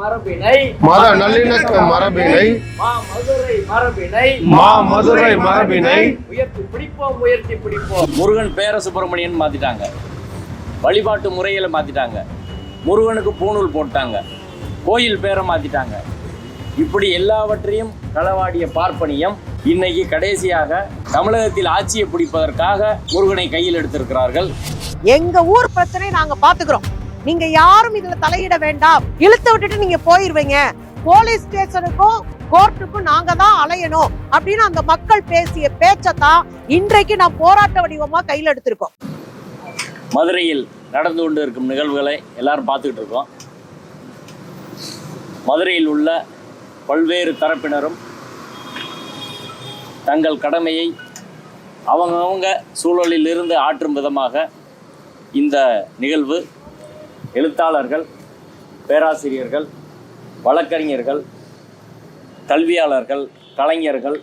மரபினை மத நல்லிணக்க மரபினை மா மதுரை மரபினை மா மதுரை மரபினை உயர்த்தி பிடிப்போம் உயர்த்தி பிடிப்போம். முருகன் பேர சுப்பிரமணியன் மாத்திட்டாங்க. வழிபாட்டு முறைகளை மாத்திட்டாங்க. முருகனுக்கு பூணூல் போட்டாங்க. கோயில் பேரை மாத்திட்டாங்க. இப்படி எல்லாவற்றையும் களவாடிய பார்ப்பனியம் இன்னைக்கு கடைசியாக தமிழகத்தில் ஆட்சியை பிடிப்பதற்காக முருகனை கையில் எடுத்திருக்கிறார்கள். எங்க ஊர் பிரச்சனை நாங்க பாத்துக்கிறோம் நீங்க யாரும் இதுல தலையிட வேண்டாம். இழுத்து விட்டுட்டு நீங்க போயிருவீங்க. போலீஸ் ஸ்டேஷனுக்கும் கோர்ட்டுக்கும் நாங்க தான் அலையணும் அப்படின்னு அந்த மக்கள் பேசிய பேச்சத்தான் இன்றைக்கு நான் போராட்ட வடிவமா கையில் எடுத்திருக்கோம். மதுரையில் நடந்து கொண்டு இருக்கும் நிகழ்வுகளை எல்லாரும் பார்த்துக்கிட்டு இருக்கோம். மதுரையில் உள்ள பல்வேறு தரப்பினரும் தங்கள் கடமையை அவங்கவுங்க சூழலில் இருந்து ஆற்றும் விதமாக இந்த நிகழ்வு எழுத்தாளர்கள் பேராசிரியர்கள் வழக்கறிஞர்கள் கல்வியாளர்கள் கலைஞர்கள்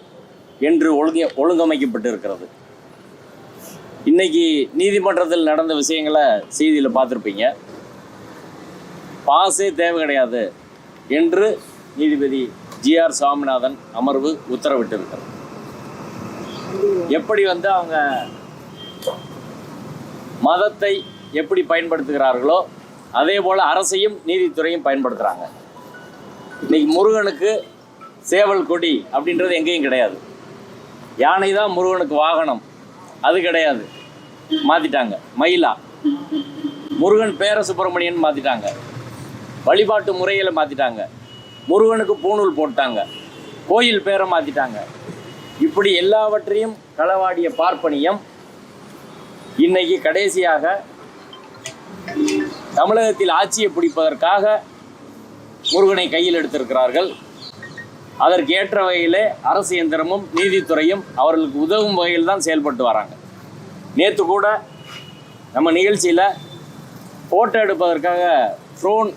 என்று ஒழுங்க ஒழுங்கமைக்கப்பட்டிருக்கிறது. இன்னைக்கு நீதிமன்றத்தில் நடந்த விஷயங்களை செய்தியில் பார்த்துருப்பீங்க. பாஸே தேவை கிடையாது என்று நீதிபதி ஜிஆர் சுவாமிநாதன் அமர்வு உத்தரவிட்டிருக்கிறது. எப்படி வந்து அவங்க மதத்தை எப்படி பயன்படுத்துகிறார்களோ அதே போல் அரசையும் நீதித்துறையும் பயன்படுத்துகிறாங்க இன்னைக்கு முருகனுக்கு சேவல் கொடி அப்படின்றது எங்கேயும் கிடையாது. யானை தான் முருகனுக்கு வாகனம். அது கிடையாது. மாற்றிட்டாங்க மயிலா. முருகன் பேர சுப்பிரமணியன் மாற்றிட்டாங்க வழிபாட்டு முறையில் மாற்றிட்டாங்க முருகனுக்கு பூணூல் போட்டாங்க. கோயில் பேரை மாற்றிட்டாங்க இப்படி எல்லாவற்றையும் களவாடிய பார்ப்பனியம் இன்னைக்கு கடைசியாக தமிழகத்தில் ஆட்சியை பிடிப்பதற்காக முருகனை கையில் எடுத்திருக்கிறார்கள். அதற்கு ஏற்ற வகையிலே அரசு இயந்திரமும் நீதித்துறையும் அவர்களுக்கு உதவும் வகையில் தான் செயல்பட்டு வராங்க. நேற்று கூட நம்ம நிகழ்ச்சியில் ஃபோட்டோ எடுப்பதற்காக ட்ரோன்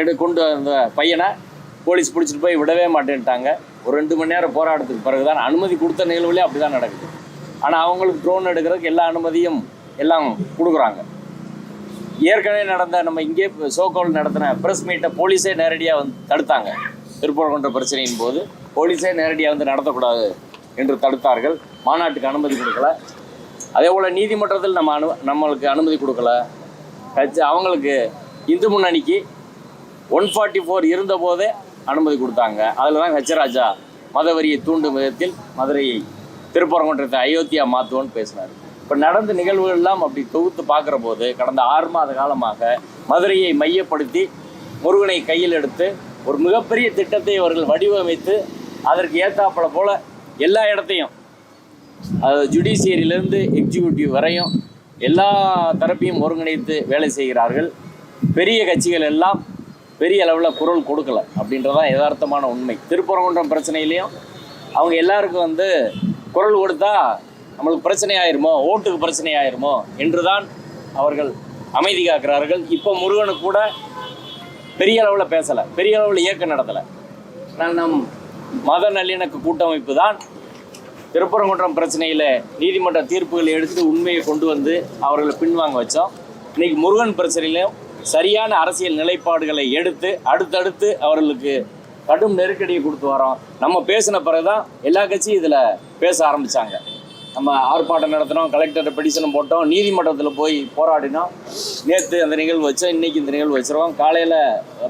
எடு கொண்டு வந்த பையனை போலீஸ் பிடிச்சிட்டு போய் விடவே மாட்டேன்ட்டாங்க. ஒரு ரெண்டு மணி நேரம் போராட்டத்துக்கு பிறகு தான் அனுமதி கொடுத்த நிகழ்வுலேயே அப்படி தான் நடக்குது. ஆனால் அவங்களுக்கு ட்ரோன் எடுக்கிறதுக்கு எல்லா அனுமதியும் எல்லாம் கொடுக்குறாங்க. ஏற்கனவே நடந்த நம்ம இங்கே சோகோல் நடத்தின ப்ரெஸ் மீட்டை போலீஸே நேரடியாக வந்து தடுத்தாங்க. திருப்பரங்குன்ற பிரச்சனையின் போது போலீஸே நேரடியாக வந்து நடத்தக்கூடாது என்று தடுத்தார்கள். மாநாட்டுக்கு அனுமதி கொடுக்கல. அதே போல் நீதிமன்றத்தில் நம்ம அனு நம்மளுக்கு அனுமதி கொடுக்கல. கட்சி அவங்களுக்கு இந்து முன்னணிக்கு ஒன் ஃபார்ட்டி ஃபோர் இருந்தபோதே அனுமதி கொடுத்தாங்க. அதில் தான் ஹெச்சராஜா மதவரியை தூண்டும் விதத்தில் மதுரையை திருப்பரங்குன்றத்தை அயோத்தியா மாற்றுவோன்னு பேசினார். இப்போ நடந்த நிகழ்வுகள் எல்லாம் அப்படி தொகுத்து பார்க்குற போது கடந்த ஆறு மாத காலமாக மதுரையை மையப்படுத்தி முருகனை கையில் எடுத்து ஒரு மிகப்பெரிய திட்டத்தை அவர்கள் வடிவமைத்து அதற்கு ஏத்தாப்பல போல எல்லா இடத்தையும் அது ஜுடிஷியரியிலேருந்து எக்ஸிக்யூட்டிவ் வரையும் எல்லா தரப்பையும் ஒருங்கிணைத்து வேலை செய்கிறார்கள். பெரிய கட்சிகள் எல்லாம் பெரிய அளவில் குரல் கொடுக்கல அப்படின்றதான் யதார்த்தமான உண்மை. திருப்பரங்குன்றம் பிரச்சனையிலையும் அவங்க எல்லாருக்கும் வந்து குரல் கொடுத்தா நம்மளுக்கு பிரச்சனை ஆயிருமோ ஓட்டுக்கு பிரச்சனை ஆயிருமோ என்றுதான் அவர்கள் அமைதி காக்கிறார்கள். இப்போ முருகனு கூட பெரிய அளவில் பேசலை. பெரிய அளவில் இயக்கம் நடத்தலை. ஆனால் நம் மத நல்லிணக்க கூட்டமைப்பு தான் திருப்பரங்குன்றம் பிரச்சனையில் நீதிமன்ற தீர்ப்புகளை எடுத்து உண்மையை கொண்டு வந்து அவர்களை பின்வாங்க வச்சோம். இன்னைக்கு முருகன் பிரச்சனையிலும் சரியான அரசியல் நிலைப்பாடுகளை எடுத்து அடுத்தடுத்து அவர்களுக்கு கடும் நெருக்கடியை கொடுத்து வரோம். நம்ம பேசின பிறகுதான் எல்லா கட்சியும் இதில் பேச ஆரம்பித்தாங்க நம்ம ஆர்ப்பாட்டம் நடத்தினோம் கலெக்டர் பெடிஷனும் போட்டோம் நீதிமன்றத்தில் போய் போராடினோம். நேற்று அந்த நிகழ்வு வச்சோம் இன்றைக்கி இந்த நிகழ்வு வச்சிருக்கோம். காலையில்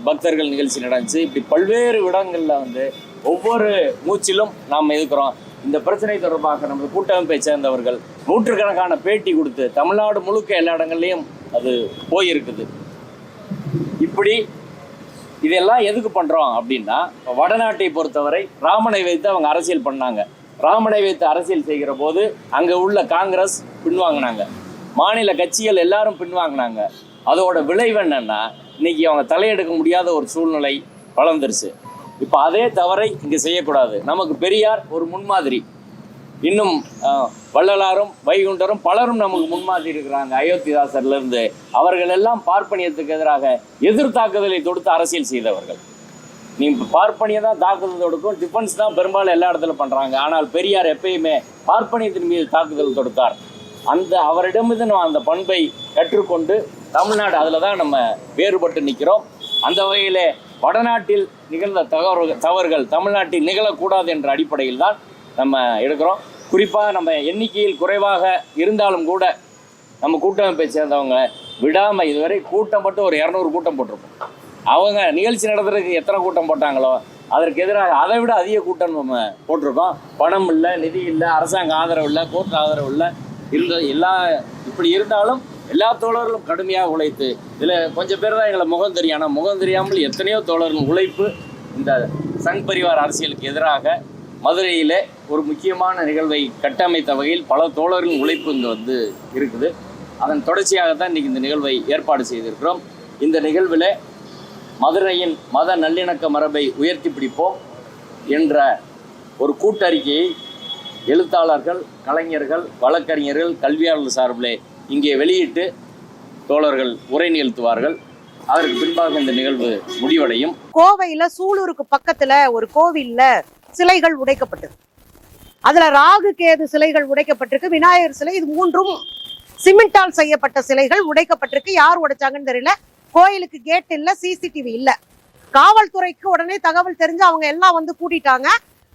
பக்தர்கள் நிகழ்ச்சி நடந்துச்சு. இப்படி பல்வேறு இடங்களில் வந்து ஒவ்வொரு மூச்சிலும் நாம் இருக்கிறோம் இந்த பிரச்சனை தொடர்பாக நமது கூட்டமைப்பை சேர்ந்தவர்கள் நூற்றுக்கணக்கான பேட்டி கொடுத்து தமிழ்நாடு முழுக்க எல்லா இடங்கள்லையும் அது போயிருக்குது. இப்படி இதெல்லாம் எதுக்கு பண்ணுறோம் அப்படின்னா வடநாட்டை பொறுத்தவரை ராமனை வைத்து அவங்க அரசியல் பண்ணாங்க. ராமனை வைத்து அரசியல் செய்கிற போது அங்கே உள்ள காங்கிரஸ் பின்வாங்கினாங்க. மாநில கட்சிகள் எல்லாரும் பின்வாங்கினாங்க. அதோட விளைவு என்னன்னா இன்னைக்கு அவங்க தலையெடுக்க முடியாத ஒரு சூழ்நிலை வளர்ந்துருச்சு. இப்போ அதே தவறை இங்கே செய்யக்கூடாது. நமக்கு பெரியார் ஒரு முன்மாதிரி. இன்னும் வள்ளலாரும் வைகுண்டரும் பலரும் நமக்கு முன்மாதிரி இருக்கிறாங்க. அயோத்திதாசர்லேருந்து அவர்கள் எல்லாம் பார்ப்பனியத்துக்கு எதிராக எதிர்த்தாக்குதலை தொடுத்து அரசியல் செய்தவர்கள். நீ பார்ப்பனியை தான் தாக்குதல் தொடுக்கும். டிஃபென்ஸ் தான் பெரும்பாலும் எல்லா இடத்துல பண்ணுறாங்க ஆனால் பெரியார் எப்பயுமே பார்ப்பனியத்தின் மீது தாக்குதல் தொடுத்தார். அந்த அவரிடமிருந்து நம்ம அந்த பண்பை கற்றுக்கொண்டு தமிழ்நாடு அதில் தான் நம்ம வேறுபட்டு நிற்கிறோம் அந்த வகையிலே வடநாட்டில் நிகழ்ந்த தவறு தவறுகள் தமிழ்நாட்டில் நிகழக்கூடாது என்ற அடிப்படையில் தான் நம்ம எடுக்கிறோம். குறிப்பாக நம்ம எண்ணிக்கையில் குறைவாக இருந்தாலும் கூட நம்ம கூட்டமைப்பை சேர்ந்தவங்க விடாமல் இதுவரை கூட்டம் மட்டும் ஒரு இரநூறு கூட்டம் போட்டிருப்போம். அவங்க நிகழ்ச்சி நடத்துறதுக்கு எத்தனை கூட்டம் போட்டாங்களோ அதற்கு எதிராக அதை விட அதிக கூட்டம் நம்ம போட்டிருக்கோம். பணம் இல்லை நிதி இல்லை அரசாங்க ஆதரவு இல்லை கோர்ட் ஆதரவு இல்லை. இருந்த எல்லா இப்படி இருந்தாலும் எல்லா தோழர்களும் கடுமையாக உழைத்து இதில் கொஞ்சம் பேர் தான் எங்களை முகம் தெரியும். ஆனால் முகம் தெரியாமல் எத்தனையோ தோழர்கள் உழைப்பு இந்த சங் பரிவார் அரசியலுக்கு எதிராக மதுரையில் ஒரு முக்கியமான நிகழ்வை கட்டமைத்த வகையில் பல தோழர்களின் உழைப்பு இங்கே வந்து இருக்குது. அதன் தொடர்ச்சியாகத்தான் இன்றைக்கி இந்த நிகழ்வை ஏற்பாடு செய்திருக்கிறோம். இந்த நிகழ்வில் மதுரையின் மத நல்லிணக்க மரபை உயர்த்தி பிடிப்போம் என்ற ஒரு கூட்டறிக்கையை எழுத்தாளர்கள் கலைஞர்கள் வழக்கறிஞர்கள் கல்வியாளர்கள் சார்பிலே இங்கே வெளியிட்டு தோழர்கள் உரை நிகழ்த்துவார்கள். அதற்கு பின்பாக இந்த நிகழ்வு முடிவடையும். கோவையில சூலூருக்கு பக்கத்துல ஒரு கோவில்ல சிலைகள் உடைக்கப்பட்டது. அதுல ராகு கேது சிலைகள் உடைக்கப்பட்டிருக்கு விநாயகர் சிலை இது மூன்றும் சிமெண்டால் செய்யப்பட்ட சிலைகள் உடைக்கப்பட்டிருக்கு. யார் உடைச்சாங்கன்னு தெரியல. கோயிலுக்கு கேட் இல்ல சிசிடிவி இல்ல. காவல்துறைக்கு உடனே தகவல் தெரிஞ்சு அவங்க எல்லாம் வந்து கூட்டிட்டாங்க.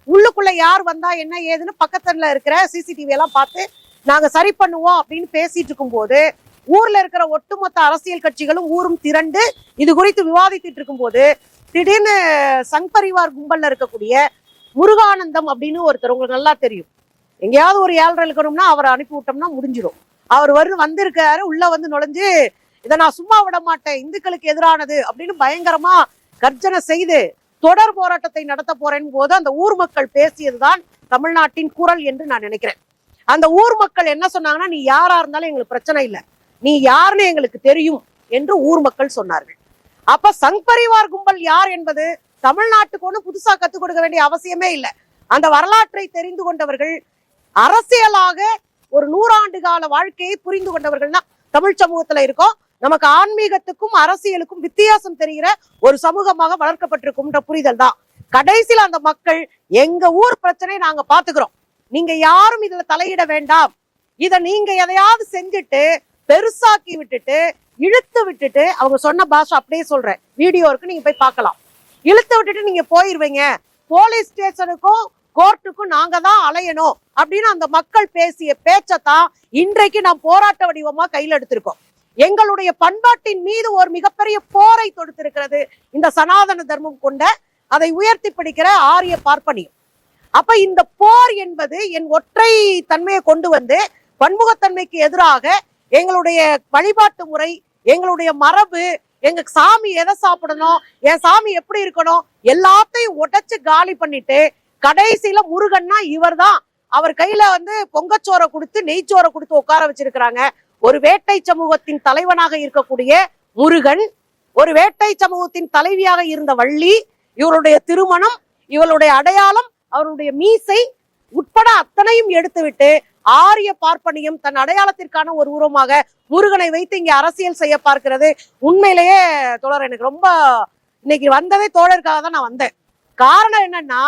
உள்ளுக்குள்ள யார் வந்தா என்ன ஏதுன்னு பக்கத்துல இருக்கிற சிசிடிவி எல்லாம் பார்த்து நாங்க சரி பண்ணுவோம் அப்படின்னு பேசிட்டு இருக்கும்போது ஊர்ல இருக்கிற ஒட்டுமொத்த அரசியல் கட்சிகளும் ஊரும் திரண்டு இது குறித்து விவாதித்துட்டு இருக்கும்போது திடீர்னு சங் பரிவார் கும்பல்ல இருக்கக்கூடிய முருகானந்தம் அப்படின்னு ஒருத்தர் உங்களுக்கு நல்லா தெரியும். எங்கேயாவது ஒரு ஏழரை இருக்கணும்னா அவரை அனுப்பி விட்டோம்னா முடிஞ்சிடும் அவர் வரு வந்திருக்காரு உள்ள வந்து நுழைஞ்சு இதை நான் சும்மா விட மாட்டேன். இந்துக்களுக்கு எதிரானது அப்படின்னு பயங்கரமா கர்ஜனை செய்து தொடர் போராட்டத்தை நடத்த போறேன் போது அந்த ஊர் மக்கள் பேசியதுதான் தமிழ்நாட்டின் குரல் என்று நான் நினைக்கிறேன். அந்த ஊர் மக்கள் என்ன சொன்னாங்கன்னா நீ யாரா இருந்தாலும் எங்களுக்கு பிரச்சனை இல்லை. நீ யாருன்னு எங்களுக்கு தெரியும் என்று ஊர் மக்கள் சொன்னார்கள். அப்ப சங் பரிவார் கும்பல் யார் என்பது தமிழ்நாட்டுக்கு ஒன்று புதுசா கத்துக் கொடுக்க வேண்டிய அவசியமே இல்லை. அந்த வரலாற்றை தெரிந்து கொண்டவர்கள் அரசியலாக ஒரு நூறாண்டு கால வாழ்க்கையை புரிந்து கொண்டவர்கள் தான் தமிழ் சமூகத்துல இருக்கோம். நமக்கு ஆன்மீகத்துக்கும் அரசியலுக்கும் வித்தியாசம் தெரிகிற ஒரு சமூகமாக வளர்க்கப்பட்டிருக்கும்ன்ற புரிதல் தான். கடைசியில அந்த மக்கள் எங்க ஊர் பிரச்சனையை நாங்க பாத்துக்கிறோம் நீங்க யாரும் இதுல தலையிட வேண்டாம். இதை நீங்க எதையாவது செஞ்சுட்டு பெருசாக்கி விட்டுட்டு இழுத்து விட்டுட்டு அவங்க சொன்ன பாஷை அப்படியே சொல்றேன். வீடியோ இருக்கு நீங்க போய் பார்க்கலாம். இழுத்து விட்டுட்டு நீங்க போயிருவீங்க. போலீஸ் ஸ்டேஷனுக்கும் கோர்ட்டுக்கும் நாங்க தான் அலையணும் அப்படின்னு அந்த மக்கள் பேசிய பேச்சத்தான் இன்றைக்கு நாம் போராட்ட வடிவமா கையில் எடுத்திருக்கோம். எங்களுடைய பண்பாட்டின் மீது ஒரு மிகப்பெரிய போரை தொடுத்திருக்கிறது இந்த சனாதன தர்மம் கொண்ட அதை உயர்த்தி பிடிக்கிற ஆரிய பார்ப்பனியம். அப்ப இந்த போர் என்பது என் ஒற்றை தன்மையை கொண்டு வந்து பன்முகத்தன்மைக்கு எதிராக எங்களுடைய வழிபாட்டு முறை எங்களுடைய மரபு எங்க சாமி எதை சாப்பிடணும் என் சாமி எப்படி இருக்கணும் எல்லாத்தையும் உடைச்சு காலி பண்ணிட்டு கடைசியில முருகன்னா இவர்தான். அவர் கையில வந்து பொங்கச்சோரை கொடுத்து நெய்ச்சோரை கொடுத்து உட்கார வச்சிருக்கிறாங்க. ஒரு வேட்டை சமூகத்தின் தலைவனாக இருக்கக்கூடிய முருகன் ஒரு வேட்டை சமூகத்தின் தலைவியாக இருந்த வள்ளி இவருடைய திருமணம் இவளுடைய அடையாளம் அவருடைய மீசை உட்பட அத்தனையும் எடுத்துவிட்டு ஆரிய பார்ப்பனியம் தன் அடையாளத்திற்கான ஒரு உருவமாக முருகனை வைத்து இங்கே அரசியல் செய்ய பார்க்கிறது. உண்மையிலேயே தோழர் எனக்கு ரொம்ப இன்னைக்கு வந்ததே தோழருக்காக தான் நான் வந்தேன். காரணம் என்னன்னா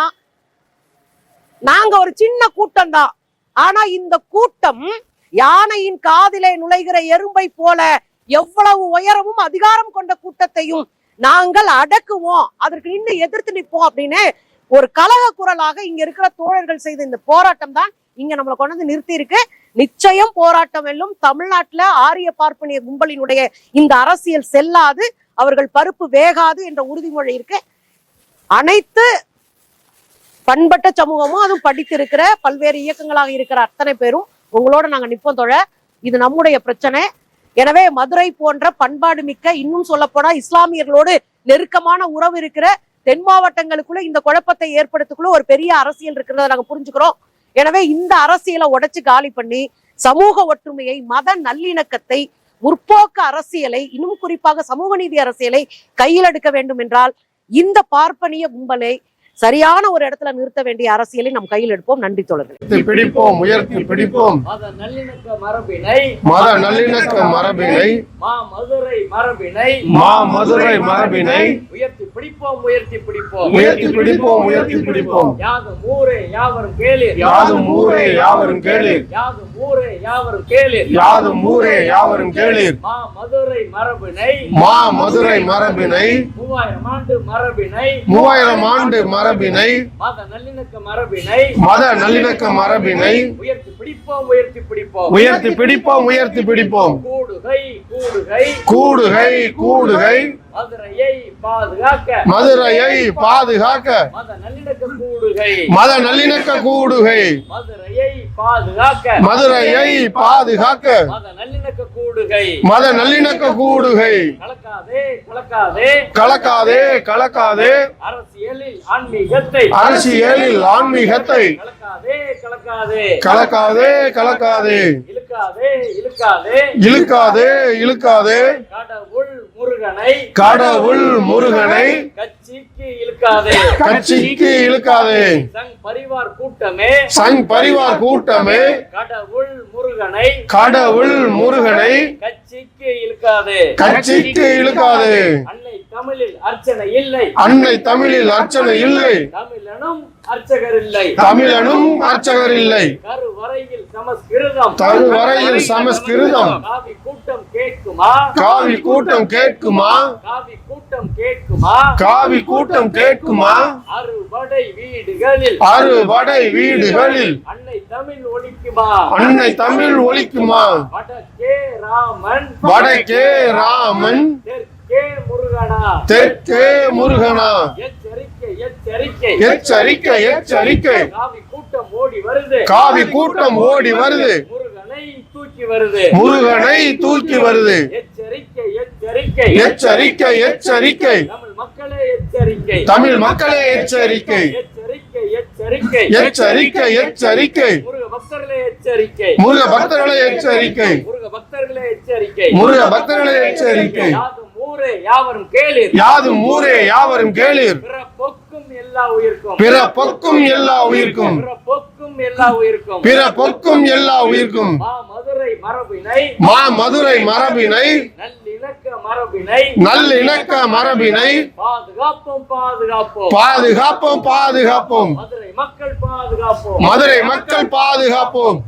நாங்க ஒரு சின்ன கூட்டம் தான். ஆனா இந்த கூட்டம் யானையின் காதிலே நுழைகிற எறும்பை போல எவ்வளவு உயரமும் அதிகாரம் கொண்ட கூட்டத்தையும் நாங்கள் அடக்குவோம். அதற்கு இன்னும் எதிர்த்து நிற்போம் அப்படின்னு ஒரு கலக குரலாக இங்க இருக்கிற தோழர்கள் செய்த இந்த போராட்டம் தான் இங்க நம்மளை கொண்டு வந்து நிறுத்தி இருக்கு நிச்சயம் போராட்டம் வெல்லும். தமிழ்நாட்டுல ஆரிய பார்ப்பனிய கும்பலினுடைய இந்த அரசியல் செல்லாது அவர்கள் பருப்பு வேகாது என்ற உறுதிமொழி இருக்கு. அனைத்து பண்பட்ட சமூகமும் அதுவும் படித்திருக்கிற பல்வேறு இயக்கங்களாக இருக்கிற அத்தனை பேரும் உங்களோட நாங்க நிப்போம் தொழ. இது நம்முடைய பிரச்சனை. எனவே மதுரை போன்ற பண்பாடு மிக்க இன்னும் சொல்ல போனா இஸ்லாமியர்களோடு நெருக்கமான உறவு இருக்கிற தென் மாவட்டங்களுக்குள்ள இந்த குழப்பத்தை ஏற்படுத்தக்குள்ள ஒரு பெரிய அரசியல் இருக்கிறத நாங்க புரிஞ்சுக்கிறோம். எனவே இந்த அரசியலை உடைச்சு காலி பண்ணி சமூக ஒற்றுமையை மத நல்லிணக்கத்தை முற்போக்கு அரசியலை இன்னும் குறிப்பாக சமூக நீதி அரசியலை கையில் எடுக்க வேண்டும் என்றால் இந்த பார்ப்பனிய கும்பலை சரியான ஒரு இடத்துல நிறுத்த வேண்டிய அரசியலை நம் கையில் எடுப்போம். நன்றி உயர்த்தி பிடிப்போம் உயர்த்தி பிடிப்போம். மத நல்லிணக்க மரபினை மத நல்லிணக்க மரபினை மா மதுரை மரபினை மா மதுரை மரபினை உயர்த்தி பிடிப்போம் உயர்த்தி பிடிப்போம். உயர்த்தி பிடிப்போம் உயர்த்தி பிடிப்போம். யாதும் ஊரே யாவரும் கேளீர். யாதும் ஊரே யாவரும் கேளீர். யாதும் ஊரே யாவரும் கேளீர். யாதும் ஊரே யாவரும் கேளீர். மா மதுரை மரபினை. மா மதுரை மரபினை. மூவாயிரம் ஆண்டு மரபினை. மூவாயிரம் ஆண்டு மரபினை. மத நல்லிணக்க மரபினை. மத நல்லிணக்க மரபினை. உயர்த்தி பிடிப்போம் உயர்த்தி பிடிப்போம். உயர்த்தி பிடிப்போம் உயர்த்தி பிடிப்போம். கூடுகை கூடுகை. கூடுகை கூடுகை. மதுரையை பாதுகாக்க. மதுரையை பாதுகாக்க. மத நல்லிணக்க கூடுகை. மத நல்லிணக்க கூடுகை. மதுரையை பாதுகாக்க. மதுரையை பாதுகாக்க. மத நல்லிணக்க கூடுகை. மத நல்லிணக்க கூடுகை. கலக்காதே கலக்காதே. கலக்காதே கலக்காதே. அரசியலில் ஆன்மீகத்தை. அரசியலில் ஆன்மீகத்தை. கலக்காதே கலக்காதே. கலக்காதே கலக்காதே. இழுக்காதே இழுக்காதே. இழுக்காதே இழுக்காதே. முருகனை கடவுள் முருகனை கட்சிக்கு இழுக்காதே. கட்சிக்கு இழுக்காதே. சங் பரிவார் கூட்டமே. சங் பரிவார் கூட்டமே. கடவுள் முருகனை கடவுள் முருகனை கட்சிக்கு இழுக்காதே. கட்சிக்கு இழுக்காதே. அன்னை தமிழில் அர்ச்சனை இல்லை. அன்னை தமிழில் அர்ச்சனை இல்லை. தமிழனும் அர்ச்சகர் இல்லை. தமிழனும் அர்ச்சகர் இல்லை. கருவறையில் சமஸ்கிருதம். கருவறையில் சமஸ்கிருதம். கூட்டம் கேட்குமா? காவி கூட்டம் கேட்குமா? காவி கூட்டம் கேட்குமா? காவி கூட்டம் கேட்குமா? அறுபடை வீடுகளில். அறுபடை வீடுகளில். அன்னை தமிழ் ஒழிக்குமா? அன்னை தமிழ் ஒலிக்குமா வடக்கே ராமன். வடக்கே ராமன். தெற்கே முருகனா? தெற்கே முருகனா? எச்சரிக்கை எச்சரிக்கை. எச்சரிக்கை எச்சரிக்கை. காவி கூட்டம் ஓடி வருது. காவி கூட்டம் ஓடி வருது. முருகனை தூக்கி வருது. முருகனை தூக்கி வருது. எச்சரிக்கை எச்சரிக்கை. எச்சரிக்கை எச்சரிக்கை. தமிழ் மக்களே எச்சரிக்கை. தமிழ் மக்களே எச்சரிக்கை. எச்சரிக்கை எச்சரிக்கை. எச்சரிக்கை எச்சரிக்கை. முருக பக்தர்களே எச்சரிக்கை. முருக பக்தர்களே எச்சரிக்கை. முருக பக்தர்களே எச்சரிக்கை. முருக பக்தர்களே எச்சரிக்கை. யாதும் ஊரே யாவரும் கேளீர். யாதும் ஊரே யாவரும் கேளீர். எல்லா உயிர்க்கும். பிற பொக்கும் எல்லா உயிர்க்கும். பிறப்பொக்கும் எல்லா உயிர்க்கும். பிற பொக்கும் எல்லா உயிர்க்கும். மா மதுரை மரபினை மா மதுரை மரபினை நல்லிணக்க மரபினை நல்லிணக்க மரபினை பாதுகாப்போம் பாதுகாப்போம். பாதுகாப்போம் பாதுகாப்போம். மதுரை மக்கள் பாதுகாப்போம். மதுரை மக்கள் பாதுகாப்போம்.